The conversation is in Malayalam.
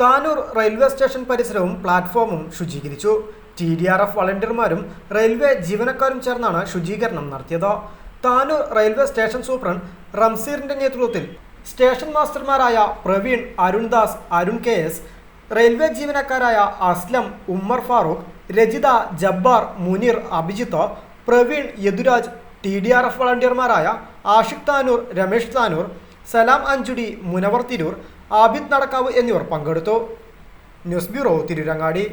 താനൂർ റെയിൽവേ സ്റ്റേഷൻ പരിസരവും പ്ലാറ്റ്ഫോമും ശുചീകരിച്ചു. ടി ഡി ആർ എഫ് വളണ്ടിയർമാരും റെയിൽവേ ജീവനക്കാരും ചേർന്നാണ് ശുചീകരണം നടത്തിയത്. താനൂർ റെയിൽവേ സ്റ്റേഷൻ സൂപ്രണ്ട് റംസീറിന്റെ നേതൃത്വത്തിൽ station മാസ്റ്റർമാരായ Praveen Arundas Arun K S railway ജീവനക്കാരായ Aslam Ummer Farooq Rajitha Jabbar Muneer Abhijith Praveen Yaduraj T D R F വളണ്ടിയർമാരായ Ashiq Tanur Ramesh Tanur Salam Anchudi Munavar Tirur Abid Nadakkavu എന്നിവർ പങ്കെടുത്തു. News bureau Tirurangadi.